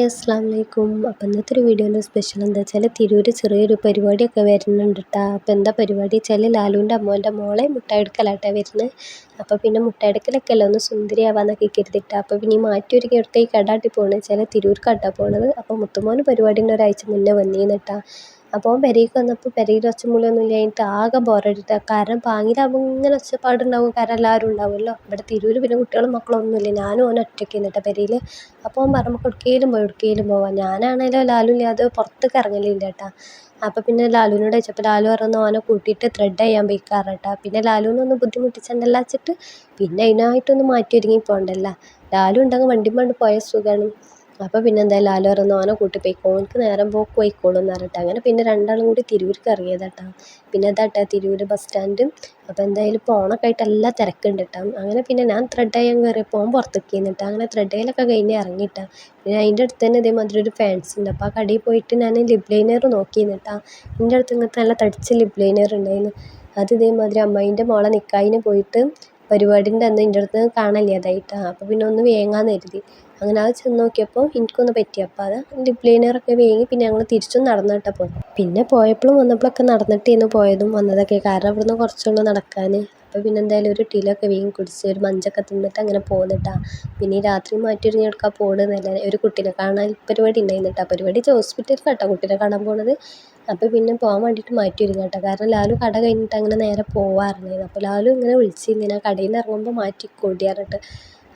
Hi അസ്സാം വലൈക്കും അപ്പം ഇന്നത്തെ ഒരു വീഡിയോന്റെ സ്പെഷ്യൽ എന്താ വെച്ചാൽ തിരൂർ ചെറിയൊരു പരിപാടിയൊക്കെ വരുന്നുണ്ട് കേട്ടോ അപ്പോൾ എന്താ പരിപാടി വെച്ചാൽ ലാലുവിന്റെ അമ്മോന്റെ മോളെ മുട്ടായി എടുക്കലാട്ടോ വരുന്നത് അപ്പോൾ പിന്നെ മുട്ടായി എടുക്കലൊക്കെ അല്ല ഒന്ന് സുന്ദരിയാവാന്നൊക്കെ കരുതിയിട്ട് അപ്പോൾ പിന്നെ ഈ മാറ്റി ഒരു എടുത്ത കടാട്ടി പോകണമെന്ന് വെച്ചാൽ തിരൂർക്കാട്ടാ പോണത്. അപ്പോൾ മുത്തുമോന് പരിപാടിന്റെ ഒരാഴ്ച മുന്നേ വന്നീന്ന് കേട്ടോ അപ്പോൾ പെരേക്ക് വന്നപ്പോൾ പെരയിൽ ഇല്ല ഇല്ലാഞ്ഞിട്ട് ആകെ ബോറടിച്ചിട്ട് കാരണം പാങ്ങിലാകുമ്പോൾ ഇങ്ങനെ ഒച്ചപ്പാടുണ്ടാകും കാരണം എല്ലാവരും ഉണ്ടാകുമല്ലോ ഇവിടെ തിരൂർ പിന്നെ കുട്ടികളും മക്കളും മക്കളൊന്നുമില്ല ഞാനും ഓൻ ഒറ്റയ്ക്ക് നിന്നിട്ട് പെരേൽ അപ്പോൾ ഓൻ പറഞ്ഞു നമുക്ക് എവിടേക്കെങ്കിലും പോവാം എവിടേക്കെങ്കിലും പോവാം. ഞാനാണെങ്കിലും ലാലു ഇല്ലാതെ പുറത്തേക്ക് ഇറങ്ങലില്ല കേട്ടോ. അപ്പോൾ പിന്നെ ലാലുവിനോട് ചോദിച്ചപ്പോൾ ലാലു പറഞ്ഞു ഓനെ കൂട്ടിയിട്ട് ത്രെഡ് ചെയ്യാൻ പോയിക്കാറ് കേട്ടോ. പിന്നെ ലാലുവിനെ ഒന്ന് ബുദ്ധിമുട്ടിച്ചണ്ടല്ലോ വെച്ചിട്ട് പിന്നെ അതിനായിട്ടൊന്ന് മാറ്റി ഒരുങ്ങി പോകണ്ടല്ലോ ലാലു ഉണ്ടെങ്കിൽ വണ്ടിമ്മ പോയ സുഖമാണ് അപ്പോൾ പിന്നെ എന്തായാലും ലാലു പറഞ്ഞു ഓനെ കൂട്ടി പൊയ്ക്കോ ഓൻക്ക് നേരം പോക്ക് പോയിക്കോളും എന്ന് പറഞ്ഞിട്ട്. അങ്ങനെ പിന്നെ രണ്ടാളും കൂടി തിരൂർക്ക് ഇറങ്ങിയതാട്ടോ പിന്നെ അതാട്ടോ തിരൂർ ബസ് സ്റ്റാൻഡ് അപ്പോൾ എന്തായാലും ഇപ്പോൾ ഓണൊക്കെ ആയിട്ട് എല്ലാ തിരക്കുണ്ട് കേട്ടോ അങ്ങനെ പിന്നെ ഞാൻ ത്രെഡ് ചെയ്യാൻ കയറിയപ്പോൾ ഓൻ പുറത്തേക്ക് നിന്നിട്ട് അങ്ങനെ ത്രെഡ് ചെയ്യലൊക്കെ കഴിഞ്ഞ് ഇറങ്ങിയിട്ടാ പിന്നെ അതിന്റെ അടുത്ത് തന്നെ ഇതേമാതിരി ഒരു ഫാൻസ് ഉണ്ട്. അപ്പോൾ ആ കടയിൽ പോയിട്ട് ഞാൻ ലിപ് ലൈനർ നോക്കി നിന്നിട്ടാ എന്റെ അടുത്ത് ഇങ്ങനത്തെ നല്ല തടിച്ച ലിപ് ലൈനർ ഉണ്ടായിരുന്നു. അത് ഇതേമാതിരി അമ്മായിന്റെ മോളെ നിക്കാഹിന് പോയിട്ട് പരിപാടിന്റെ അന്ന് എന്റെ അടുത്ത് കാണാനില്ലാതായിട്ടാ അപ്പോൾ പിന്നെ ഒന്ന് വേങ്ങാമെന്ന് കരുതി. അങ്ങനെ അത് ചെന്ന് നോക്കിയപ്പോൾ എനിക്കൊന്ന് പറ്റി. അപ്പോൾ അത് ലിപ് ലൈനറൊക്കെ വീങ്ങി പിന്നെ ഞങ്ങൾ തിരിച്ചും നടന്നിട്ടാണ് പോയത് പിന്നെ പോയപ്പോഴും വന്നപ്പോഴൊക്കെ നടന്നിട്ടായിരുന്നു പോയതും വന്നതൊക്കെ കാരണം ഇവിടുന്ന് കുറച്ചുള്ളൂ നടക്കാൻ. അപ്പോൾ പിന്നെ എന്തായാലും ഒരു ടീലൊക്കെ വീങ്ങി കുടിച്ച് ഒരു മഞ്ചൊക്കെ തിന്നിട്ട് അങ്ങനെ പോകുന്നിട്ടാ പിന്നെ ഈ രാത്രി മാറ്റി ഒരുങ്ങി എടുക്കാൻ പോകണമെന്നല്ല ഒരു കുട്ടീനെ കാണാൻ പരിപാടി ഉണ്ടായിരുന്നിട്ടാ പരിപാടി ഹോസ്പിറ്റലിൽ കേട്ടോ കുട്ടീനെ കാണാൻ പോണത്. അപ്പോൾ പിന്നെ പോകാൻ വേണ്ടിയിട്ട് മാറ്റി ഒരുങ്ങി കേട്ടോ. കാരണം ലാലു കട കഴിഞ്ഞിട്ട് അങ്ങനെ നേരെ പോകാറുണ്ടായിരുന്നു അപ്പോൾ ലാലു ഇങ്ങനെ വിളിച്ചിരുന്നു ഞാൻ കടയിൽ നിന്ന് ഇറങ്ങുമ്പോൾ മാറ്റി കൊടി പറഞ്ഞിട്ട്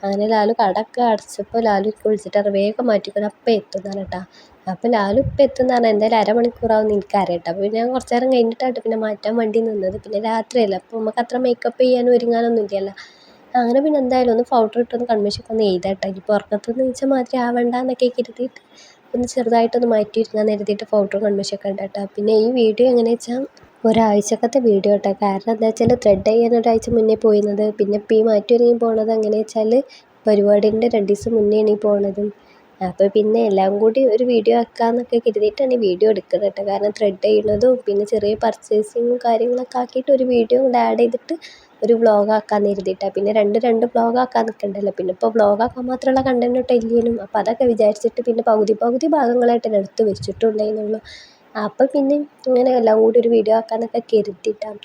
അങ്ങനെ ലാലു കടയൊക്കെ അടച്ചപ്പോൾ ലാലു എനിക്ക് വിളിച്ചിട്ട് വേഗം മാറ്റിക്കോ അപ്പം എത്തും എന്ന് അപ്പം ലാലു ഇപ്പം എത്തും എന്ന് പറഞ്ഞാൽ എന്തായാലും അരമണിക്കൂറാവും എനിക്കറിയാം കേട്ടോ അപ്പോൾ ഞാൻ കുറച്ച് നേരം കഴിഞ്ഞിട്ടാണ് പിന്നെ മാറ്റാൻ വേണ്ടി നിന്നത്. പിന്നെ രാത്രിയല്ലേ അപ്പോൾ നമുക്ക് അത്ര മേക്കപ്പ് ചെയ്യാനും ഒരുങ്ങാനൊന്നും ഇല്ലല്ലോ. അങ്ങനെ പിന്നെ എന്തായാലും ഒന്ന് പൗഡർ ഇട്ടൊന്ന് കൺമഷിയൊക്കെ ഒന്ന് എഴുതാട്ടോ ഇനി പുറത്തുനിന്ന് നിന്ന് നീച്ച മാതിരി ആവണ്ട എന്നൊക്കെ കരുതിയിട്ട് ഒന്ന് ചെറുതായിട്ടൊന്ന് മാറ്റി ഒരുങ്ങാൻ കരുതിയിട്ട് പൗഡറും ഒക്കെ കേട്ടോ പിന്നെ ഈ വീഡിയോ എങ്ങനെയാണെന്ന് വെച്ചാൽ ഒരാഴ്ചക്കത്തെ വീഡിയോ കേട്ടോ. കാരണം എന്താ വെച്ചാൽ ത്രെഡ് ചെയ്യാൻ ഒരാഴ്ച മുന്നേ പോയിരുന്നത്. പിന്നെ ഈ മാറ്റി ഒരുങ്ങി പോണത് എങ്ങനെയാണെന്ന് വെച്ചാൽ പരിപാടീന്റെ രണ്ട് ദിവസം മുന്നെയാണ് ഈ പോണത്. അപ്പോൾ പിന്നെ എല്ലാം കൂടി ഒരു വീഡിയോ ആക്കാമെന്നൊക്കെ കരുതിയിട്ടാണ് ഈ വീഡിയോ എടുക്കുന്നത് കേട്ടോ. കാരണം ത്രെഡ് ചെയ്യുന്നതും പിന്നെ ചെറിയ പർച്ചേസിങ്ങും കാര്യങ്ങളൊക്കെ ആക്കിയിട്ട് ഒരു വീഡിയോ കൂടെ ആഡ് ചെയ്തിട്ട് ഒരു വ്ളോഗ് ആക്കാമെന്ന് കരുതിയിട്ടാണ് പിന്നെ രണ്ട് രണ്ട് വ്ളോഗ് ആക്കാൻ നിൽക്കണ്ടല്ലോ പിന്നെ ഇപ്പോൾ വ്ളോഗ് ആക്കാൻ മാത്രമുള്ള കണ്ടന്റ് ഇല്ലേനും. അപ്പോൾ അതൊക്കെ വിചാരിച്ചിട്ട് പിന്നെ പകുതി പകുതി ഭാഗങ്ങളായിട്ട് എടുത്ത് വെച്ചിട്ടുണ്ടായിരുന്നുള്ളൂ അപ്പോൾ പിന്നെ ഇങ്ങനെ എല്ലാം കൂടി ഒരു വീഡിയോ ആക്കാമെന്നൊക്കെ കരുതിയിട്ടാണ്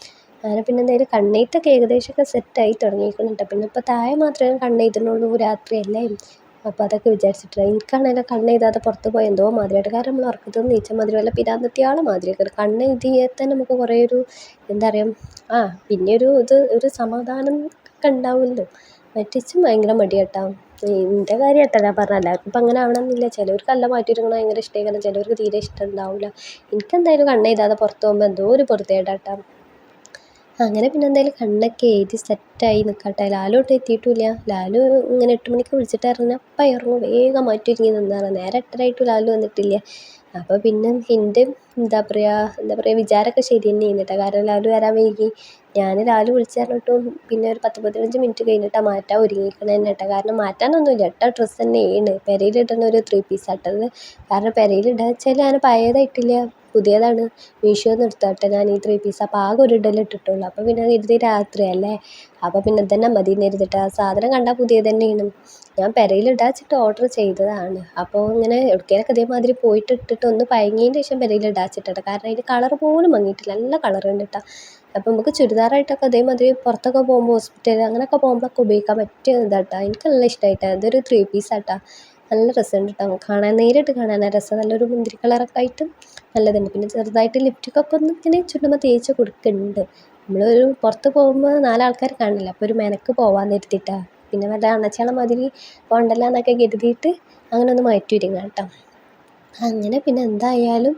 അങ്ങനെ പിന്നെ എന്തായാലും കണ്ണെഴുത്തൊക്കെ ഏകദേശമൊക്കെ സെറ്റായി തുടങ്ങിയിരിക്കുന്നു കേട്ടോ പിന്നെ ഇപ്പോൾ താഴെ മാത്രമേ കണ്ണെഴുതുന്നുള്ളൂ രാത്രിയല്ലേ? അപ്പോൾ അതൊക്കെ വിചാരിച്ചിട്ട്. എനിക്കാണെങ്കിൽ കണ്ണെഴുതാതെ പുറത്ത് പോയ എന്തോ മാതിരിയായിട്ട്. കാരണം നമ്മൾ ഉറക്കത്തിൽ നിന്ന് നീച്ച മാതിരി വല്ല പിരാന്തത്തിയാളെ മാതിരിയൊക്കെ കണ്ണെഴുതിയാൽ തന്നെ നമുക്ക് കുറേ ഒരു എന്താ പറയുക ആ പിന്നെ ഒരു ഇത് ഒരു സമാധാനം ഒക്കെ ഉണ്ടാവുമല്ലോ. മറ്റിച്ചും ഭയങ്കര മടിയാട്ടോ. എന്റെ കാര്യം കേട്ടോ ഞാൻ പറഞ്ഞത് എല്ലാവർക്കും ഇപ്പം അങ്ങനെ ആവണമെന്നില്ല ചിലവർക്ക് നല്ല മാറ്റി ഒരുങ്ങണത് ഭയങ്കര ഇഷ്ടമായിരിക്കും ചിലവർക്ക് തീരെ ഇഷ്ടമുണ്ടാവില്ല എനിക്കെന്തായാലും കണ്ണെഴുതാതെ പുറത്ത് പോകുമ്പോൾ എന്തോ ഒരു പൊറുതേടാട്ടോ. അങ്ങനെ പിന്നെ എന്തായാലും കണ്ണൊക്കെ എഴുതി സെറ്റായി നിൽക്കട്ടെ ലാലു എത്തിയിട്ടില്ല. ലാലു ഇങ്ങനെ എട്ട് മണിക്ക് വിളിച്ചിട്ട് ഇറങ്ങി അപ്പം ഇറങ്ങും വേഗം മാറ്റി ഒരുങ്ങി നിന്നാണ് നേരെ എട്ടരയായിട്ടും ലാലു വന്നിട്ടില്ല. അപ്പോൾ പിന്നെ എന്റെ എന്താ പറയുക എന്താ പറയുക വിചാരമൊക്കെ ശരി തന്നെ കേട്ടോ. കാരണം ലാലു വരാൻ വൈകി. ഞാൻ ലാലു വിളിച്ചു പറഞ്ഞിട്ടും പിന്നെ ഒരു പത്ത് പതിനഞ്ച് മിനിറ്റ് കഴിഞ്ഞിട്ടാണ് മാറ്റാൻ ഒരുങ്ങിക്കണേ തന്നെ കേട്ടോ. കാരണം മാറ്റാനൊന്നുമില്ല. ഇട്ട ഡ്രസ്സ് തന്നെയാണ്. പെരയിലിടുന്ന ഒരു ത്രീ പീസ് ആട്ടത്. കാരണം പെരയിലിടുക വെച്ചാൽ ഞാൻ പഴയതായിട്ടില്ല. പുതിയതാണ്. മീഷോയിൽ നിന്ന് എടുത്തതാട്ടോ ഞാൻ ഈ ത്രീ പീസ് അപ്പോൾ ആകെ ഒരു ഇടൽ ഇട്ടിട്ടുള്ളൂ. അപ്പോൾ പിന്നെ കരുതി രാത്രിയല്ലേ അപ്പോൾ പിന്നെ തന്നെ മതി എന്ന് ആ സാധനം കണ്ടാൽ പുതിയത് തന്നെയാണ്. ഞാൻ പെരയിലിടാച്ചിട്ട് ഓർഡർ ചെയ്തതാണ്. അപ്പോൾ ഇങ്ങനെ എടുക്കാനൊക്കെ ഇതേമാതിരി പോയിട്ട് ഇട്ടിട്ട് ഒന്ന് പഴങ്ങിയതിന് ശേഷം വെച്ചിട്ടാണ് കാരണം അതിന്റെ കളർ പോലും മങ്ങിയിട്ടില്ല. നല്ല കളർ ഉണ്ട് കേട്ടോ. അപ്പോൾ നമുക്ക് ചുരിദാറായിട്ടൊക്കെ അതേമാതിരി പുറത്തൊക്കെ പോകുമ്പോൾ ഹോസ്പിറ്റൽ അങ്ങനെയൊക്കെ പോകുമ്പോഴൊക്കെ ഉപയോഗിക്കാൻ പറ്റിയ ഇതാട്ടോ. എനിക്ക് നല്ല ഇഷ്ടമായിട്ടാണ് ഇതൊരു ത്രീ പീസാട്ടോ നല്ല രസമുണ്ട് കേട്ടോ കാണാൻ നേരിട്ട് കാണാൻ രസം. നല്ലൊരു മുന്തിരി കളറൊക്കെ ആയിട്ട് നല്ലതുണ്ട്. പിന്നെ ചെറുതായിട്ട് ലിപ്റ്റിക്കൊക്കെ ഒന്ന് ഇങ്ങനെ ചുണ്ടുമ്പോൾ തേച്ച് കൊടുക്കുന്നുണ്ട്. നമ്മളൊരു പുറത്ത് പോകുമ്പോൾ നാലാൾക്കാർ കാണില്ല അപ്പോൾ ഒരു മെനക്ക് പോവാൻ കരുതിയിട്ടാണ് പിന്നെ വല്ല അണച്ചാളം മതിരി പോകണ്ടല്ലോ എന്നൊക്കെ കരുതിയിട്ട് അങ്ങനെ ഒന്ന് മാറ്റി വരും കേട്ടോ അങ്ങനെ പിന്നെ എന്തായാലും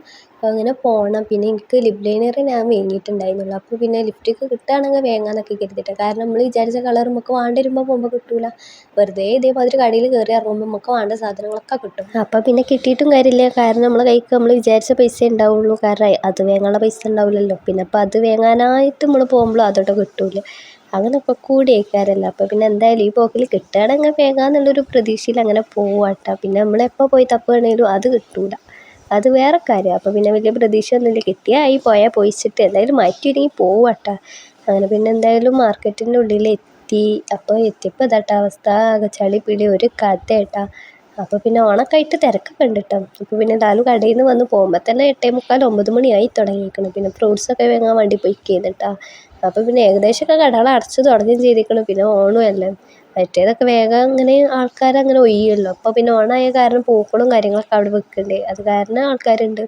അങ്ങനെ പോകണം പിന്നെ എനിക്ക് ലിപ് ലൈനർ ഞാൻ വാങ്ങിയിട്ടുണ്ടായിരുന്നുള്ളൂ. അപ്പോൾ പിന്നെ ലിപ്സ്റ്റിക്ക് കിട്ടുകയാണെങ്കിൽ വാങ്ങാമെന്നൊക്കെ കരുതിയിട്ടാണ് കാരണം നമ്മൾ വിചാരിച്ച കളർ നമുക്ക് വേണ്ടി വരുമ്പോൾ പോകുമ്പോൾ കിട്ടില്ല വെറുതെ ഇതേമാതിരി കടയിൽ കയറി ഇറങ്ങുമ്പോൾ നമുക്ക് വേണ്ട സാധനങ്ങളൊക്കെ കിട്ടും. അപ്പോൾ പിന്നെ കിട്ടിയിട്ടും കാര്യമില്ല. കാരണം നമ്മൾ കൈക്ക് നമ്മൾ വിചാരിച്ച പൈസ ഉണ്ടാവുള്ളൂ. കാരണം അത് വേങ്ങാനുള്ള പൈസ ഉണ്ടാവില്ലല്ലോ. പിന്നെ അപ്പോൾ അത് വേങ്ങാനായിട്ട് നമ്മൾ പോകുമ്പോൾ അതോട്ട് കിട്ടില്ല അങ്ങനെ ഇപ്പോൾ കൂടി ആയിക്കാരല്ല അപ്പോൾ പിന്നെ എന്തായാലും ഈ പോക്കിൽ കിട്ടുകയാണെങ്കിൽ വേഗാന്നുള്ളൊരു പ്രതീക്ഷയിൽ അങ്ങനെ പോവാട്ടോ. പിന്നെ നമ്മളെപ്പോൾ പോയി തപ്പുകയാണെങ്കിലും അത് കിട്ടൂല. അത് വേറെ കാര്യം അപ്പോൾ പിന്നെ വലിയ പ്രതീക്ഷ കിട്ടിയായി പോയാൽ പോയിച്ചിട്ട്. എന്തായാലും മാറ്റി ഒരുങ്ങി പോവാട്ടോ. അങ്ങനെ പിന്നെ എന്തായാലും മാർക്കറ്റിന്റെ ഉള്ളിൽ എത്തി. അപ്പോൾ എത്തിയപ്പോൾ ഇതാട്ട അവസ്ഥ. ആകെ ചളി പിടി ഒരു കഥ അപ്പോൾ പിന്നെ ഉണക്കായിട്ട് തിരക്ക് ഉണ്ട് അപ്പോൾ പിന്നെ ലാലു കടയിൽ നിന്ന് വന്ന് പോകുമ്പോൾ തന്നെ എട്ടേ മുക്കാൽ ഒമ്പത് മണിയായി തുടങ്ങിയിരിക്കണം പിന്നെ ഫ്രൂട്ട്സൊക്കെ വാങ്ങാൻ വേണ്ടി പോയി കേട്ടോ അപ്പോൾ പിന്നെ ഏകദേശമൊക്കെ കടകൾ അടച്ചു തുടങ്ങുകയും ചെയ്തിരിക്കണം പിന്നെ ഓണമല്ലേ മറ്റേതൊക്കെ വേഗം അങ്ങനെ ആൾക്കാർ അങ്ങനെ ഒഴിയുമല്ലോ. അപ്പോൾ പിന്നെ ഓണമായ കാരണം പൂക്കളും കാര്യങ്ങളൊക്കെ അവിടെ വെക്കുന്നുണ്ട് അത് കാരണം ആൾക്കാരുണ്ട്.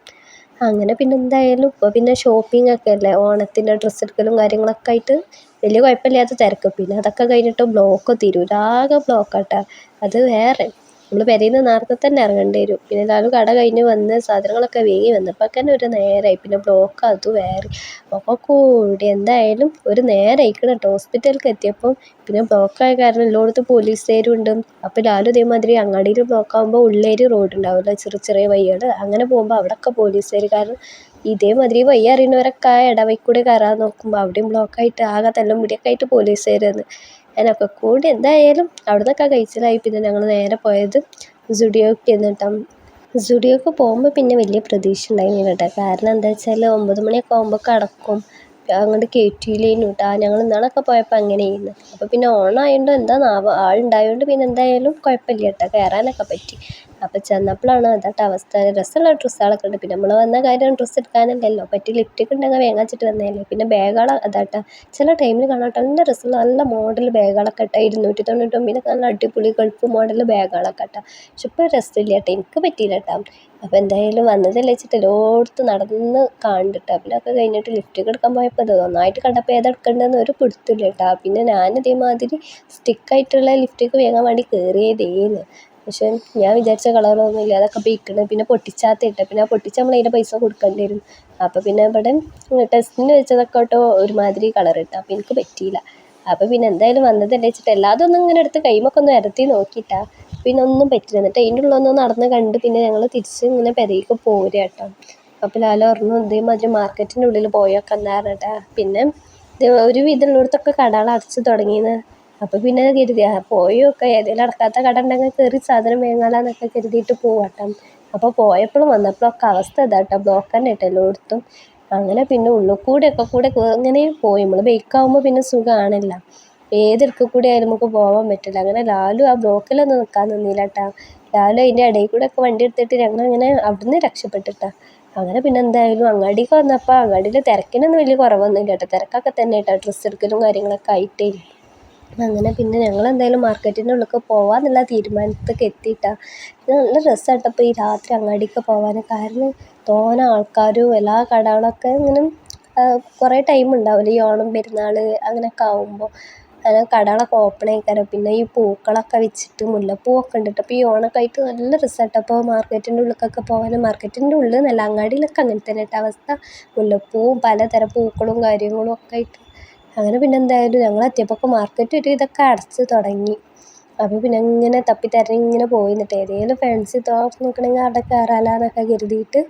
അങ്ങനെ പിന്നെ എന്തായാലും ഇപ്പോൾ പിന്നെ ഷോപ്പിംഗ് ഒക്കെ അല്ലേ? ഓണത്തിന്റെ ഡ്രസ്സ് എടുക്കലും കാര്യങ്ങളൊക്കെ ആയിട്ട് വലിയ കുഴപ്പമില്ലാത്ത തിരക്ക്. പിന്നെ അതൊക്കെ കഴിഞ്ഞിട്ട് ബ്ലോക്ക് തിരൂരാകെ ബ്ലോക്കാട്ടോ അത് വേറെ നമ്മൾ പെരേന്ന് നേരത്തെ തന്നെ ഇറങ്ങേണ്ടി വരും. പിന്നെ എല്ലാവരും കട കഴിഞ്ഞ് വന്ന് സാധനങ്ങളൊക്കെ വന്നപ്പോൾ തന്നെ ഒരു നേരമായി പിന്നെ ബ്ലോക്ക് അത് വേറെ. ഒക്കെ കൂടി എന്തായാലും ഒരു നേരമായിക്കണം കേട്ടോ. ഹോസ്പിറ്റലിലേക്ക് എത്തിയപ്പം പിന്നെ ബ്ലോക്കായ കാരണം എല്ലായിടത്തും പോലീസുകാരും ഉണ്ട് അപ്പോൾ ലാലു ഇതേമാതിരി അങ്ങാടിയിൽ ബ്ലോക്ക് ആകുമ്പോൾ ഉള്ളേരി റോഡ് ഉണ്ടാവില്ല ചെറിയ ചെറിയ വഴികൾ അങ്ങനെ പോകുമ്പോൾ അവിടെയൊക്കെ പോലീസുകാർ കാരണം ഇതേമാതിരി വഴി അറിയുന്നവരൊക്കെ ആ ഇടവഴിക്കൂടെ കൂടെ കയറാൻ നോക്കുമ്പോൾ അവിടെയും ബ്ലോക്കായിട്ട് ആകെ തല്ലും പിടിയൊക്കെ ആയിട്ട് പോലീസുകാർ അതിനൊക്കെ കൂടി എന്തായാലും അവിടെ നിന്നൊക്കെ കഴിച്ചിലായി പിന്നെ ഞങ്ങൾ നേരെ പോയത് സുഡിയോക്ക് എന്നിട്ടും സുഡിയോക്ക് പോകുമ്പോൾ പിന്നെ വലിയ പ്രതീക്ഷ ഉണ്ടായിരുന്നില്ല കേട്ടോ. കാരണം എന്താ വെച്ചാൽ ഒമ്പത് മണിയൊക്കെ ആകുമ്പോൾ അടക്കും അങ്ങോട്ട് കയറ്റിയില്ലേനു കേട്ടോ ഞങ്ങൾ ഇന്നാളൊക്കെ പോയപ്പോൾ അങ്ങനെയായിരുന്നു അപ്പോൾ പിന്നെ ഓണമായതുകൊണ്ട് എന്താണെന്നാവോ ആളുണ്ടായതുകൊണ്ട് പിന്നെ എന്തായാലും കുഴപ്പമില്ല കേട്ടോ കയറാനൊക്കെ പറ്റി. അപ്പോൾ ചെന്നപ്പോഴാണ് അതാട്ടോ അവസ്ഥ. രസമുള്ള ഡ്രസ്സുകളൊക്കെ ഉണ്ട് പിന്നെ നമ്മൾ വന്ന കാര്യം ഡ്രസ്സ് എടുക്കാനല്ലല്ലോ. പറ്റി ലിഫ്റ്റൊക്കെ ഉണ്ടെങ്കിൽ വേങ്ങാച്ചിട്ട് വന്നതല്ലേ. പിന്നെ ബാഗുകൾ അതാട്ടോ. ചില ടൈമിൽ കാണാട്ടോ നല്ല രസമുള്ള നല്ല മോഡൽ ബാഗുകളൊക്കെ ഇട്ടാൽ ഇരുന്നൂറ്റി തൊണ്ണൂറ്റൊമ്പതിനൊക്കെ നല്ല അടിപൊളി ഗൾഫ് മോഡൽ ബാഗുകളൊക്കെ ഇട്ടാൽ പക്ഷെ ഇപ്പോൾ രസമില്ല കേട്ടോ എനിക്ക് പറ്റിയില്ല കേട്ടോ അപ്പോൾ എന്തായാലും വന്നതല്ലേ വെച്ചിട്ട് എല്ലായിടത്തും നടന്ന് കണ്ടിട്ട്. ഒക്കെ കഴിഞ്ഞിട്ട് ലിഫ്റ്റൊക്കെ എടുക്കാൻ പോയപ്പോൾ അത് നന്നായിട്ട് കണ്ടപ്പോൾ ഏതെടുക്കേണ്ടതെന്ന് ഒരു പിടുത്തമില്ല കേട്ടോ. പിന്നെ ഞാൻ ഇതേമാതിരി സ്റ്റിക്കായിട്ടുള്ള ലിഫ്റ്റൊക്കെ വേഗം വേണ്ടി കയറിയതേന്ന് പക്ഷേ ഞാൻ വിചാരിച്ച കളറൊന്നും ഇല്ല. അതൊക്കെ പോയിക്കണ് പിന്നെ പൊട്ടിച്ചാത്ത ഇട്ട. പിന്നെ ആ പൊട്ടിച്ച നമ്മൾ അതിന്റെ പൈസ കൊടുക്കേണ്ടി വരും. അപ്പോൾ പിന്നെ ഇവിടെ ടെസ്റ്റിന് വെച്ചതൊക്കെ കേട്ടോ ഒരുമാതിരി കളർ ഇട്ട. അപ്പോൾ എനിക്ക് പറ്റിയില്ല. അപ്പോൾ പിന്നെ എന്തായാലും വന്നതല്ലേ വെച്ചിട്ട് എല്ലാതും ഒന്നും ഇങ്ങനെ എടുത്ത് കൈമൊക്കെ ഒന്ന് ഇരത്തി നോക്കിയിട്ടാ പിന്നെ ഒന്നും പറ്റില്ല. എന്നിട്ട് അതിന്റെ ഉള്ളൊന്ന് നടന്ന് കണ്ട് പിന്നെ ഞങ്ങൾ തിരിച്ച് ഇങ്ങനെ പെരയ്ക്ക് പോരുക കേട്ടോ അപ്പോൾ ലാല പറഞ്ഞു ഇതേമാതിരി മാർക്കറ്റിന്റെ ഉള്ളിൽ പോയൊക്കെ എന്നാ പറഞ്ഞിട്ടാ. പിന്നെ ഇത് ഒരു വിധമുള്ളിടത്തൊക്കെ കടകൾ അടച്ച് തുടങ്ങിയെന്ന് അപ്പോൾ പിന്നെ കരുതി പോയൊക്കെ. ഏതെങ്കിലും അടക്കാത്ത കട ഉണ്ടെങ്കിൽ കയറി സാധനം വേങ്ങാലാന്നൊക്കെ കരുതിയിട്ട് പോവാട്ടോ അപ്പോൾ പോയപ്പോഴും വന്നപ്പോഴൊക്കെ അവസ്ഥ ഇതാട്ടോ ബ്ലോക്ക് തന്നെ കേട്ടോ എല്ലായിടത്തും. അങ്ങനെ പിന്നെ ഉള്ളിൽ ഒക്കെ കൂടെ ഇങ്ങനെ പോയി. നമ്മൾ ബൈക്കാവുമ്പോൾ പിന്നെ സുഖമാണല്ലോ ഏതിടക്ക് കൂടെ ആയാലും നമുക്ക് പോകാൻ പറ്റില്ല. അങ്ങനെ ലാലു ആ ബ്ലോക്കിലൊന്നും നിൽക്കാൻ നിന്നില്ല കേട്ടോ ലാലു അതിന്റെ ഇടയിൽ കൂടെ ഒക്കെ വണ്ടി എടുത്തിട്ട് ഞങ്ങളിങ്ങനെ അവിടുന്ന് രക്ഷപ്പെട്ടിട്ടാ. അങ്ങനെ പിന്നെ എന്തായാലും അങ്ങാടിക്ക് വന്നപ്പോൾ അങ്ങാടിയിൽ തിരക്കിനൊന്നും വലിയ കുറവൊന്നുമില്ല കേട്ടോ തിരക്കൊക്കെ തന്നെ കേട്ടോ ഡ്രസ്സ് എടുക്കലും കാര്യങ്ങളൊക്കെ ആയിട്ടേ. അങ്ങനെ പിന്നെ ഞങ്ങൾ എന്തായാലും മാർക്കറ്റിന്റെ ഉള്ളിലേക്ക് പോകാമെന്നുള്ള തീരുമാനത്തൊക്കെ എത്തിയിട്ടാണ് നല്ല ഡ്രസ്സായിട്ടപ്പോൾ ഈ രാത്രി അങ്ങാടിക്ക് പോകാൻ കാരണം തോനെ ആൾക്കാരും എല്ലാ കടകളൊക്കെ ഇങ്ങനെ കുറേ ടൈം ഉണ്ടാവില്ല? ഈ ഓണം പെരുന്നാൾ അങ്ങനെയൊക്കെ ആവുമ്പോൾ അങ്ങനെ കടകളൊക്കെ ഓപ്പൺ ആയിക്കാരം. പിന്നെ ഈ പൂക്കളൊക്കെ വെച്ചിട്ട് മുല്ലപ്പൂവൊക്കെ ഉണ്ട് കേട്ടോ അപ്പോൾ ഈ ഓണമൊക്കെ ആയിട്ട് നല്ല റിസൾട്ട് അപ്പോൾ മാർക്കറ്റിന്റെ ഉള്ളിലേക്കൊക്കെ പോകാൻ മാർക്കറ്റിന്റെ ഉള്ളിൽ നല്ല അങ്ങാടിയിലൊക്കെ അങ്ങനെ തന്നെ കേട്ടോ അവസ്ഥ. മുല്ലപ്പൂവും പലതരം പൂക്കളും കാര്യങ്ങളും ഒക്കെ ആയിട്ട്. അങ്ങനെ പിന്നെ എന്തായാലും ഞങ്ങൾ എത്തിയപ്പോൾ മാർക്കറ്റ് ഇതൊക്കെ അടച്ച് തുടങ്ങി. അപ്പോൾ പിന്നെ ഇങ്ങനെ തപ്പി തിരഞ്ഞ് ഇങ്ങനെ പോയി എന്നിട്ട് ഏതെങ്കിലും ഫാൻസി തുറന്ന് നോക്കണമെങ്കിൽ അവിടെ കയറാമല്ലോ എന്നൊക്കെ കരുതിയിട്ട്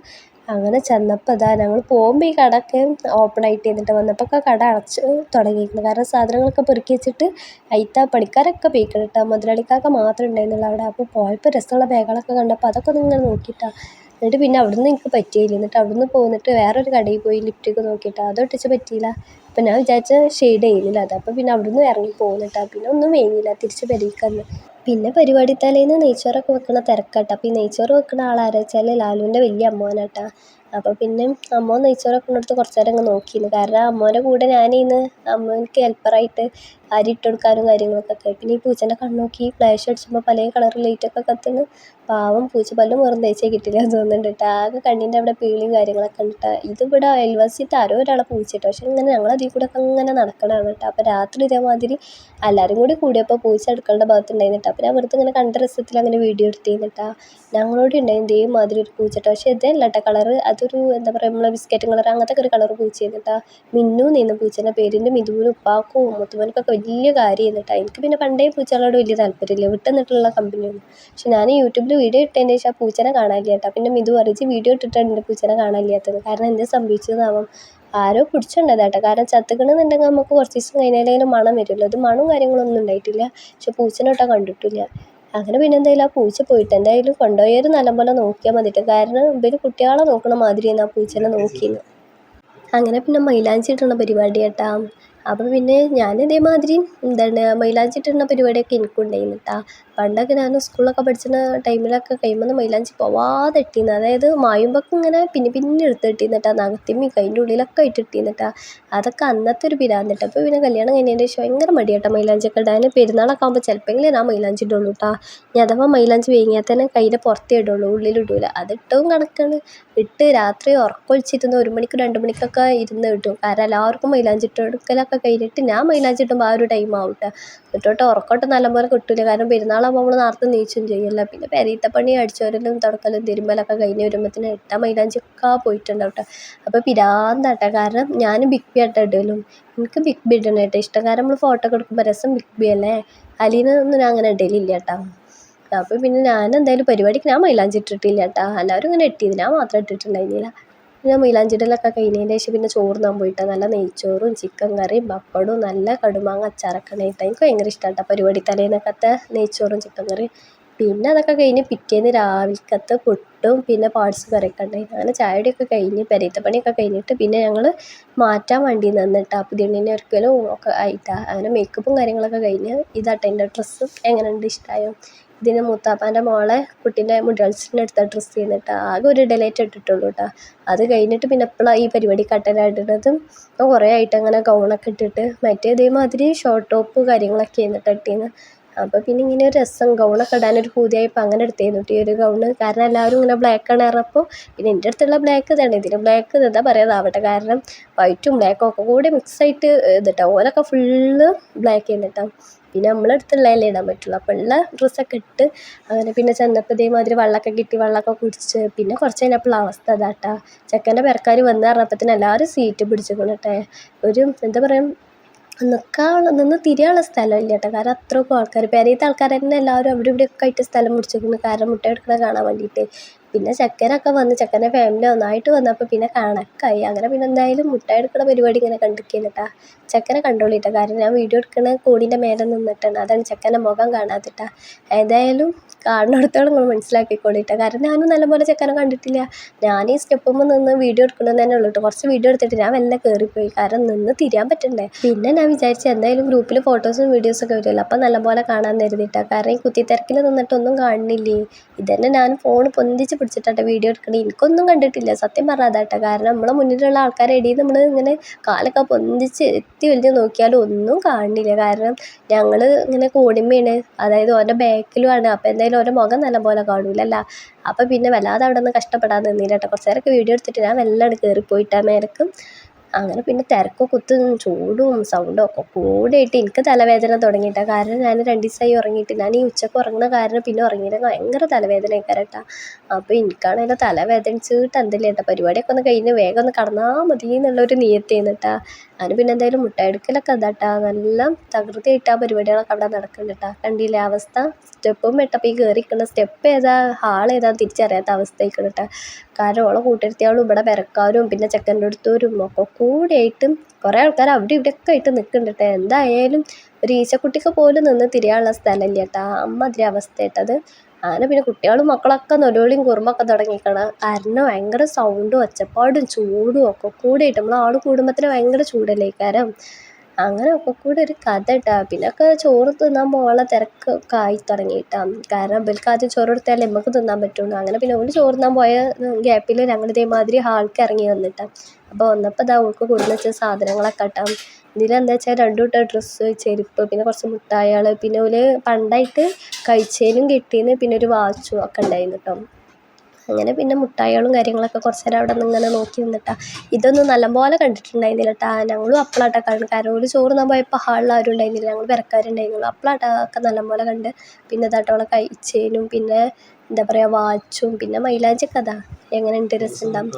അങ്ങനെ ചെന്നപ്പോൾ ഇതാ ഞങ്ങൾ പോകുമ്പോൾ ഈ കടയൊക്കെ ഓപ്പൺ ആയിട്ട് എന്നിട്ട് വന്നപ്പോൾ ഒക്കെ കട അടച്ച് തുടങ്ങിയിരുന്നു കാരണം സാധനങ്ങളൊക്കെ പെറുക്കി വെച്ചിട്ട് അതിലത്തെ പണിക്കാരൊക്കെ പോയിക്കണം കേട്ടോ മുതലാളിക്കാർക്ക് മാത്രമേ ഉണ്ടായിരുന്നുള്ളൂ അവിടെ. അപ്പോൾ പോയപ്പോൾ രസമുള്ള ബാഗുകളൊക്കെ കണ്ടപ്പോൾ അതൊക്കെ ഒന്ന് ഇങ്ങനെ നോക്കിയിട്ടാ. എന്നിട്ട് പിന്നെ അവിടുന്ന് എനിക്ക് പറ്റിയില്ല. എന്നിട്ട് അവിടുന്ന് പോന്നിട്ട് വേറൊരു കടയിൽ പോയി ലിപ്റ്റിക്ക് നോക്കിയിട്ടാണ് അത് ഒട്ടിച്ച് പറ്റിയില്ല. അപ്പം ഞാൻ വിചാരിച്ച ഷെയ്ഡ് ചെയ്യുന്നില്ല അത്. അപ്പോൾ പിന്നെ അവിടെ നിന്ന് ഇറങ്ങി പോകുന്നിട്ടാ പിന്നെ ഒന്നും വേങ്ങിയില്ല തിരിച്ച് പെരേക്ക് പിന്നെ പരിപാടി തലേന്ന് നെയ്ച്ചോറൊക്കെ വെക്കണ തിരക്കാട്ടോ. അപ്പോൾ ഈ നെയ്ച്ചോറ് വെക്കണ ആളാരാ വെച്ചാൽ ലാലുവിന്റെ വലിയ അമ്മോനാട്ടാ അപ്പോൾ പിന്നെ അമ്മോൻ നെയ്ച്ചോറൊക്കെ എടുത്ത് കുറച്ച് നേരം അങ്ങ് നോക്കിയിരുന്നു കാരണം അമ്മോന്റെ കൂടെ ഞാനിന്ന് അമ്മോനിക്ക് ഹെൽപ്പറായിട്ട് അരി ഇട്ട് കൊടുക്കാനും കാര്യങ്ങളൊക്കെ പിന്നെ ഈ പൂച്ചേന്റെ കണ്ണോക്കി ഫ്ലാഷ് അടിച്ചുമ്പോൾ പല കളർ ലൈറ്റൊക്കെ കത്തുന്നു പാവം പൂച്ച പല്ല് മുറം തേച്ചേ കിട്ടില്ല തോന്നുന്നുണ്ട് കേട്ടോ ആകെ കണ്ണിന്റെ അവിടെ പീളിയും കാര്യങ്ങളൊക്കെ ഉണ്ട് കേട്ടോ ഇതിവിടെ അയൽവാസിയിട്ട് ആരോ ഒരാളെ പൂച്ച കേട്ടോ പക്ഷേ ഇങ്ങനെ ഞങ്ങൾ അതിൽ കൂടെ ഒക്കെ ഇങ്ങനെ നടക്കണതാണ് കേട്ടോ അപ്പോൾ രാത്രി ഇതേമാതിരി എല്ലാവരും കൂടി കൂടിയപ്പോൾ പൂച്ച അടുക്കളുടെ ഭാഗത്ത് ഉണ്ടായിരുന്നു കേട്ടോ അപ്പോൾ ഞാൻ വെറുതെ ഇങ്ങനെ കണ്ട രസത്തിൽ അങ്ങനെ വീഡിയോ എടുത്തിരുന്നു കേട്ടോ ഞങ്ങളോട് ഉണ്ടായിരുന്നു ഇതേമാതിരി ഒരു പൂച്ച കേട്ടോ പക്ഷേ ഇതല്ല കേട്ടോ കളറ് അതൊരു എന്താ പറയുക നമ്മളെ ബിസ്ക്കറ്റ് കളർ അങ്ങനത്തെ ഒരു കളർ പൂച്ചയായിരുന്നു കേട്ടോ മിന്നു നീന്ന പൂച്ചേന്റെ പേരിന്റെ മിഥുവിനും ഉപ്പാക്കും മുത്തുമനക്കൊക്കെ വലിയ കാര്യം കേട്ടോ എനിക്ക് പിന്നെ പണ്ടേ പൂച്ചകളോട് വലിയ താല്പര്യമില്ല. വിട്ടുനിന്നിട്ടുള്ള കമ്പനിയാണ് പക്ഷെ ഞാൻ യൂട്യൂബിൽ വീഡിയോ ഇട്ടതിന് ശേഷം ആ പൂച്ചനെ കാണാനില്ല കേട്ടോ പിന്നെ മിതു അറിയിച്ച് വീഡിയോ ഇട്ടിട്ടാണ് എന്റെ പൂച്ചനെ കാണാനില്ലാത്തത്. കാരണം എന്ത് സംഭവിച്ചതാവാം ആരോ പിടിച്ചുകൊണ്ടത് കാരണം ചത്തുക്കണമെന്നുണ്ടെങ്കിൽ നമുക്ക് കുറച്ച് ദിവസം കഴിഞ്ഞാലും മണം വരുമല്ലോ അത് മണവും കാര്യങ്ങളൊന്നും ഉണ്ടായിട്ടില്ല. പക്ഷെ പൂച്ചനോട്ടാ കണ്ടിട്ടില്ല. അങ്ങനെ പിന്നെ എന്തായാലും ആ പൂച്ച പോയിട്ട് എന്തായാലും കൊണ്ടുപോയവർ നല്ലപോലെ നോക്കിയാൽ മതിട്ടോ. കാരണം ഇവർ കുട്ടികളെ നോക്കണ മാതിരിയാണ് ആ പൂച്ചനെ നോക്കിയെന്ന് അങ്ങനെ പിന്നെ മൈലാഞ്ചി ഇടുന്ന പരിപാടി കേട്ടാ അപ്പോൾ പിന്നെ ഞാൻ ഇതേമാതിരി എന്താണ് മൈലാഞ്ചി പരിപാടിയൊക്കെ എനിക്കും ഉണ്ടായിരുന്നു കേട്ടോ പണ്ടൊക്കെ ഞാൻ സ്കൂളിലൊക്കെ പഠിച്ചിരുന്ന ടൈമിലൊക്കെ കഴിയുമ്പോൾ മൈലാഞ്ചി പോവാതെ ഇട്ടിരുന്നു അതായത് മായുമ്പൊക്കെ ഇങ്ങനെ പിന്നെ പിന്നെ എടുത്ത് ഇട്ടിരുന്നു കേട്ടോ നഖത്തിമ്മി കൈന്റെ ഉള്ളിലൊക്കെ ആയിട്ട് ഇട്ടിരുന്നു കേട്ടോ അതൊക്കെ അന്നത്തെ ഒരു പിരാന്ത് അപ്പോൾ പിന്നെ കല്യാണം കഴിഞ്ഞതിന്റെ ശേഷം ഭയങ്കര മടിയാട്ടോ മൈലാഞ്ചിയൊക്കെ ഇടാൻ. പെരുന്നാളൊക്കെ ആകുമ്പോൾ ചിലപ്പോഴെങ്കിലും ഞാൻ മൈലാഞ്ചി ഇടുള്ളൂ കേട്ടോ ഇനി അഥവാ മൈലാഞ്ചി വീങ്ങിയാൽ തന്നെ കയ്യിന്റെ പുറത്തേ ഇടുള്ളൂ ഉള്ളിലിടൂല. അത് ഇട്ടതും കണക്കാണ്. ഇട്ട് രാത്രി ഉറക്കൊഴിച്ചിരുന്ന് ഒരു മണിക്ക് രണ്ട് മണിക്കൊക്കെ ഇരുന്ന് ഇടും. കാരണം എല്ലാവർക്കും മൈലാഞ്ചി ഇട്ട് കഴിഞ്ഞിട്ട് ഞാൻ മൈലാഞ്ചി ആ ഒരു ടൈം ആവും കേട്ടോ എന്നിട്ടോട്ട് ഉറക്കമൊട്ട് നല്ലപോലെ കിട്ടില്ല കാരണം പെരുന്നാളാകുമ്പോൾ നമ്മൾ നേരത്തെ നീച്ചും ചെയ്യല്ല. പിന്നെ പെരീത്ത പണി അടിച്ചോരലും തുടക്കലും തിരുമ്പലൊക്കെ കഴിഞ്ഞ് വരുമ്പോഴത്തേന് ഇട്ട മൈലാഞ്ചിയൊക്കെ പോയിട്ടുണ്ടാവും കേട്ടോ അപ്പോൾ പിരാന്താട്ടോ. കാരണം ഞാൻ ബിഗ് ബി ആട്ടോ ഇടലും. എനിക്ക് ബിഗ് ബി ഇടണം കേട്ടോ ഇഷ്ടം കാരണം നമ്മൾ ഫോട്ടോ ഒക്കെ എടുക്കുമ്പോൾ രസം ബിഗ് ബി അല്ലേ? അലീനൊന്നും ഞാൻ അങ്ങനെ ഇടലില്ല കേട്ടോ അപ്പോൾ പിന്നെ ഞാൻ എന്തായാലും പരിപാടിക്ക് ഞാൻ മൈലാഞ്ചി ഇട്ടിട്ടില്ല കേട്ടോ എല്ലാവരും ഇങ്ങനെ ഇട്ടിയത് ഞാൻ മാത്രം ഇട്ടിട്ടുണ്ടായിരുന്നില്ല. പിന്നെ മൈലാഞ്ചി ഇടലൊക്കെ കഴിഞ്ഞതിന് ശേഷം പിന്നെ ചോറുണ്ണാൻ പോയിട്ട്. നല്ല നെയ്ച്ചോറും ചിക്കൻ കറിയും പപ്പടവും നല്ല കടുമാങ്ങ അച്ചാറൊക്കെ ഉണ്ടായിട്ട് എനിക്ക് ഭയങ്കര ഇഷ്ടമാണ് കേട്ടോ പരിപാടി തലേന്നൊക്കത്തെ നെയ്ച്ചോറും ചിക്കൻ കറിയും. പിന്നെ അതൊക്കെ കഴിഞ്ഞ് പിറ്റേന്ന് രാവിലത്തെ പുട്ടും പിന്നെ പാർട്സ് കറിയൊക്കെ ഉണ്ടായി അങ്ങനെ ചായയുടെയൊക്കെ കഴിഞ്ഞ് പെരയത്തെ പണിയൊക്കെ കഴിഞ്ഞിട്ട് പിന്നെ ഞങ്ങൾ മാറ്റാൻ വേണ്ടി നിന്നിട്ടാ. പുതിയണ്ണിനെ ഒരിക്കലും ഒക്കെ ആയിട്ടാ. അങ്ങനെ മേക്കപ്പും കാര്യങ്ങളൊക്കെ കഴിഞ്ഞ് ഇതാട്ടെ എന്റെ ഡ്രസ്സും എങ്ങനെയുണ്ട്? ഇഷ്ടമായോ ഇതിന് മൂത്താപ്പാന്റെ മോളെ കുട്ടീന്റെ മുടിയാൾസിന് എടുത്ത ഡ്രസ്സ് ചെയ്യുന്നിട്ട് ആകെ ഒരു ഇടലേറ്റ് ഇട്ടിട്ടുള്ളൂ കേട്ടോ അത് കഴിഞ്ഞിട്ട് പിന്നെ എപ്പോഴാണ് ഈ പരിപാടി കട്ടനായിടുന്നതും അപ്പോൾ കുറേ ആയിട്ട് അങ്ങനെ ഗൗണൊക്കെ ഇട്ടിട്ട് മറ്റേ ഇതേമാതിരി ഷോർട്ട് ടോപ്പ് കാര്യങ്ങളൊക്കെ ആയിരുന്നു ഇട്ടിരുന്നത് അപ്പോൾ പിന്നെ ഇങ്ങനെ ഒരു രസം ഗൗണൊക്കെ ഇടാനൊരു പൂതിയായപ്പോൾ അങ്ങനെ എടുത്തിരുന്നു ഈ ഒരു ഗൗണ് കാരണം എല്ലാവരും ഇങ്ങനെ ബ്ലാക്ക് ആണ് ഇറപ്പോൾ പിന്നെ എന്റെ അടുത്തുള്ള ബ്ലാക്ക് ഇതാണ്. ഇതിന് ബ്ലാക്ക് എന്താ പറയാതാവട്ടെ കാരണം വൈറ്റും ബ്ലാക്കും ഒക്കെ കൂടി മിക്സ് ആയിട്ട് ഇതിട്ടോ ഓലൊക്കെ ഫുള്ള് ബ്ലാക്ക് ചെയ്യുന്നിട്ടോ പിന്നെ നമ്മളടുത്തുള്ളതല്ലേ ഇടാൻ പറ്റുള്ളൂ. അപ്പോൾ ഉള്ള ഡ്രസ്സൊക്കെ ഇട്ട് അങ്ങനെ പിന്നെ ചെന്നപ്പോൾ ഇതേമാതിരി വെള്ളമൊക്കെ കിട്ടി വെള്ളമൊക്കെ കുടിച്ച് പിന്നെ കുറച്ച് കഴിഞ്ഞപ്പോൾ അവസ്ഥ അതാട്ടാ. ചെക്കന്റെ പെരക്കാർ വന്ന് പറഞ്ഞപ്പത്തിന് എല്ലാവരും സീറ്റ് പിടിച്ചിരിക്കണട്ടെ ഒരു എന്താ പറയുക നിൽക്കാനുള്ള നിന്ന് തിരിയാനുള്ള സ്ഥലമില്ല കേട്ടോ കാരണം അത്രയ്ക്കും ആൾക്കാർ പെരയത്തെ ആൾക്കാർ തന്നെ എല്ലാവരും അവിടെ ഇവിടെയൊക്കെ ആയിട്ട് സ്ഥലം പിടിച്ചിരിക്കുന്നു കാരണം മുട്ട കാണാൻ വേണ്ടിയിട്ട് പിന്നെ ചെക്കനൊക്കെ വന്ന് ചെക്കന്റെ ഫാമിലി ഒന്നായിട്ട് വന്നപ്പോൾ പിന്നെ കണക്കായി. അങ്ങനെ പിന്നെ എന്തായാലും മുട്ടായി എടുക്കണ പരിപാടി ഇങ്ങനെ കണ്ടിരിക്കുകയാണ് കേട്ടോ ചെക്കനെ കണ്ടോളിട്ടോ. കാരണം ഞാൻ വീഡിയോ എടുക്കുന്ന കോടിന്റെ മേലെ നിന്നിട്ടാണ്. അതാണ് ചെക്കന്റെ മുഖം കാണാത്തിട്ടാ ഏതായാലും കാണുന്നിടത്തോളം നിങ്ങൾ മനസ്സിലാക്കിക്കോളിട്ടോ. കാരണം ഞാനും നല്ലപോലെ ചെക്കനെ കണ്ടിട്ടില്ല. ഞാൻ ഈ സ്റ്റെപ്പുമ്പോൾ നിന്ന് വീഡിയോ എടുക്കണമെന്ന് തന്നെ ഉള്ളൂ കുറച്ച് വീഡിയോ എടുത്തിട്ട് ഞാൻ വല്ല കയറിപ്പോയി കാരണം നിന്ന് തിരിയാൻ പറ്റണ്ടേ. പിന്നെ ഞാൻ വിചാരിച്ചു എന്തായാലും ഗ്രൂപ്പിൽ ഫോട്ടോസും വീഡിയോസൊക്കെ വരുമല്ലോ അപ്പം നല്ലപോലെ കാണാൻ കരുതിയിട്ടാ കാരണം ഈ കുത്തിത്തിരക്കിൽ നിന്നിട്ടൊന്നും കാണുന്നില്ലേ? ഇതന്നെ ഞാൻ ഫോൺ പൊന്തിച്ച് പിടിച്ചിട്ടാട്ടോ വീഡിയോ എടുക്കണേ. എനിക്കൊന്നും കണ്ടിട്ടില്ല. സത്യം പറഞ്ഞാൽ അതാട്ടെ കാരണം നമ്മളെ മുന്നിലുള്ള ആൾക്കാരെ ഇടയിൽ നമ്മൾ ഇങ്ങനെ കാലൊക്കെ പൊന്തിച്ച് എത്തി വലിയ നോക്കിയാലും ഒന്നും കാണുന്നില്ല കാരണം ഞങ്ങൾ ഇങ്ങനെ കോടിമയാണ്. അതായത് ഓന്റെ ബാക്കിലുമാണ് അപ്പോൾ എന്തായാലും ഓന്റെ മുഖം നല്ല പോലെ കാണൂലല്ല. അപ്പോൾ പിന്നെ വല്ലാതെ അവിടെ നിന്ന് കഷ്ടപ്പെടാൻ നിന്നില്ല കേട്ടോ കുറച്ച് നേരമൊക്കെ വീഡിയോ എടുത്തിട്ട് ഞാൻ വല്ലാണ്ട് കയറിപ്പോയിട്ടാ മേലക്കും. അങ്ങനെ പിന്നെ തിരക്കും കുത്തും ചൂടും സൗണ്ടും ഒക്കെ കൂടിയിട്ട് എനിക്ക് തലവേദന തുടങ്ങിയിട്ടാണ് കാരണം ഞാൻ രണ്ട് ദിവസമായി ഉറങ്ങിയിട്ട്. ഞാൻ ഈ ഉച്ചയ്ക്ക് ഉറങ്ങുന്ന കാരണം പിന്നെ ഉറങ്ങിയില്ലെങ്കിൽ ഭയങ്കര തലവേദന കേട്ടോ അപ്പോൾ എനിക്കാണെങ്കിൽ തലവേദനിച്ചിട്ട് എന്തില്ല കേട്ടോ പരിപാടിയൊക്കെ ഒന്ന് കഴിഞ്ഞ് വേഗം ഒന്ന് കിടന്നാൽ മതി എന്നുള്ളൊരു നിയത്തിയാണ് കേട്ടോ ഞാൻ പിന്നെ എന്തായാലും മുട്ട എടുക്കലൊക്കെ അതാട്ടാ നല്ല തകൃതിയായിട്ട് ആ പരിപാടികളൊക്കെ അവിടെ നടക്കുന്നുണ്ട് കേട്ടോ കണ്ടില്ലേ അവസ്ഥ? സ്റ്റെപ്പും ഇട്ടപ്പോൾ ഈ കയറി സ്റ്റെപ്പ് ഏതാ? ഹാൾ ഏതാ? തിരിച്ചറിയാത്ത അവസ്ഥ ആയിക്കണം കേട്ടോ കാരണം ഓളെ കൂട്ടിരുത്തിയാളും ഇവിടെ പെരക്കാരും പിന്നെ ചെക്കന്റെ അടുത്തവരും ഒക്കെ കൂടിയായിട്ടും കുറേ ആൾക്കാർ അവിടെ ഇവിടെയൊക്കെ ആയിട്ട് നിൽക്കുന്നുണ്ട് കേട്ടോ എന്തായാലും ഒരു ഈച്ചക്കുട്ടിക്ക് പോലും നിന്ന് തിരിയാനുള്ള സ്ഥലമില്ല കേട്ടോ അമ്മാതിരി അവസ്ഥ കേട്ടത് അങ്ങനെ പിന്നെ കുട്ടികളും മക്കളൊക്കെ നൊലോളിയും കുറുമൊക്കെ തുടങ്ങിക്കണം കാരണം ഭയങ്കര സൗണ്ടും ഒച്ചപ്പാടും ചൂടും ഒക്കെ കൂടിയിട്ട് നമ്മൾ ആൾ കൂടുമ്പത്തിന് ഭയങ്കര ചൂടല്ലേ കാരണം അങ്ങനെ ഒക്കെ കൂടെ ഒരു കഥ ഇട്ടാ. പിന്നെ ഒക്കെ ചോറ് തിന്നാൻ പോകാനുള്ള തിരക്കൊക്കെ ആയി തുടങ്ങിയിട്ടാ. കാരണം ഇവർക്ക് ആദ്യം ചോറ് കൊടുത്താലേ നമുക്ക് തിന്നാൻ പറ്റുള്ളൂ. അങ്ങനെ പിന്നെ ഓൽ ചോറ് തിന്നാൻ പോയ ഗ്യാപ്പിൽ ഞങ്ങൾ ഇതേമാതിരി ഹാൾക്ക് ഇറങ്ങി വന്നിട്ടാ. അപ്പോൾ വന്നപ്പോൾ ഇതാ ഓൾക്ക് കൊടുന്ന് വെച്ച സാധനങ്ങളൊക്കെ ഇട്ടാം. ഇതിലെന്താ വെച്ചാൽ രണ്ടു കൂട്ടം ഡ്രസ്സ് ചെരുപ്പ് പിന്നെ കുറച്ച് മുട്ടായികൾ പിന്നെ ഓൽ പണ്ടായിട്ട് കഴിച്ചതിനും കിട്ടിയെന്ന് പിന്നെ ഒരു വാച്ചും ഒക്കെ ഉണ്ടായിരുന്നു കേട്ടോ അങ്ങനെ പിന്നെ മുട്ടായികളും കാര്യങ്ങളൊക്കെ കുറച്ച് നേരം അവിടെ നിന്ന് ഇങ്ങനെ നോക്കി നിന്നിട്ടാ. ഇതൊന്നും നല്ലപോലെ കണ്ടിട്ടുണ്ടായിരുന്നില്ല കേട്ടാ ഞങ്ങളും അപ്പളാട്ടാ കാണും കാരണം ഓൽ ചോറ് തിന്നാൻ പോയപ്പോൾ ഹാളിൽ ആരും ഉണ്ടായിരുന്നില്ല. ഞങ്ങൾ പെരക്കാരുണ്ടായിരുന്നുള്ളൂ അപ്പളാട്ടാ ഒക്കെ നല്ലപോലെ കണ്ട്. പിന്നെ ഇതാട്ടോളെ കഴിച്ചേനും. പിന്നെ എന്താ പറയുക വാച്ചും പിന്നെ മൈലാഞ്ചിയൊക്കെ അതാ എങ്ങനെയുണ്ട് രസമുണ്ടാവും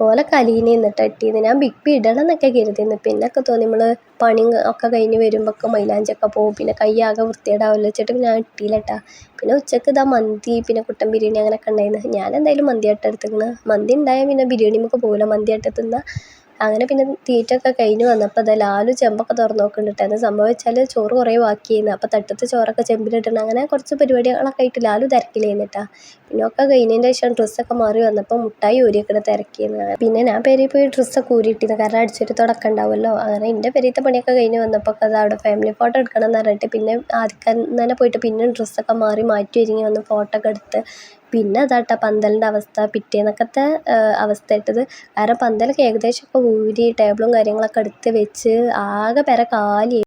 ഓലെ കലീനെ എന്നിട്ട് ഇട്ടിരുന്നു ഞാൻ ബിഗ് ബി ഇടണം എന്നൊക്കെ കരുതിയിരുന്നു പിന്നെ ഒക്കെ തോന്നി നമ്മൾ പണി ഒക്കെ കഴിഞ്ഞ് വരുമ്പോഴൊക്കെ മൈലാഞ്ചൊക്കെ പോകും പിന്നെ കൈ ആകെ വൃത്തികേടാവില്ല വെച്ചിട്ട് ഞാൻ ഇട്ടില്ല കേട്ടോ പിന്നെ ഉച്ചയ്ക്ക് ഇതാ മന്തി പിന്നെ കുട്ടൻ ബിരിയാണി അങ്ങനെയൊക്കെ ഉണ്ടായിരുന്നു ഞാൻ എന്തായാലും മന്തിയായിട്ട് എടുത്തിരിക്കുന്നത് മന്തി ഉണ്ടായാൽ പിന്നെ ബിരിയാണി നമുക്ക് പോകില്ല മന്തിയായിട്ട് തിന്നാൽ അങ്ങനെ പിന്നെ തീറ്റയൊക്കെ കഴിഞ്ഞ് വന്നപ്പോൾ ദാ ലാലു ചെമ്പൊക്കെ തുറന്ന് നോക്കുന്നുണ്ട് എന്താ വെച്ചാൽ ചോറ് കുറേ ബാക്കിയായിരുന്നു അപ്പോൾ തട്ടത്തെ ചോറൊക്കെ ചെമ്പിലിട്ടുണ്ട് അങ്ങനെ കുറച്ച് പരിപാടികളൊക്കെ ആയിട്ട് ലാലു തിരക്കിലായിരുന്നു കേട്ടോ പിന്നെ ഒക്കെ കഴിഞ്ഞതിന്റെ ശേഷം ഡ്രസ്സൊക്കെ മാറി വന്നപ്പോൾ മുട്ടായി ഊരിയൊക്കെ തിരക്കിയിരുന്നു പിന്നെ ഞാൻ പേരിൽ പോയി ഡ്രസ്സൊക്കെ ഊരിയിട്ടിരുന്നു. കാരണം അടിച്ചൊരു തുടക്കം ഉണ്ടാവുമല്ലോ. അങ്ങനെ എന്റെ പെരിയത്തെ പണിയൊക്കെ കഴിഞ്ഞ് വന്നപ്പോൾ അത് അവിടെ ഫാമിലി ഫോട്ടോ എടുക്കണം എന്ന് പറഞ്ഞിട്ട് പിന്നെ ആദ്യം തന്നെ പോയിട്ട് പിന്നെ ഡ്രസ്സൊക്കെ മാറി മാറ്റി ഒരുങ്ങി വന്ന് ഫോട്ടോ ഒക്കെ എടുത്ത് പിന്നെ അതാട്ടോ പന്തലിന്റെ അവസ്ഥ പിറ്റേന്നൊക്കത്തെ അവസ്ഥ ഇട്ടത് കാരണം പന്തലൊക്കെ ഏകദേശമൊക്കെ ഊരി ടേബിളും കാര്യങ്ങളൊക്കെ എടുത്ത് വെച്ച് ആകെ പെര കാലിയായി.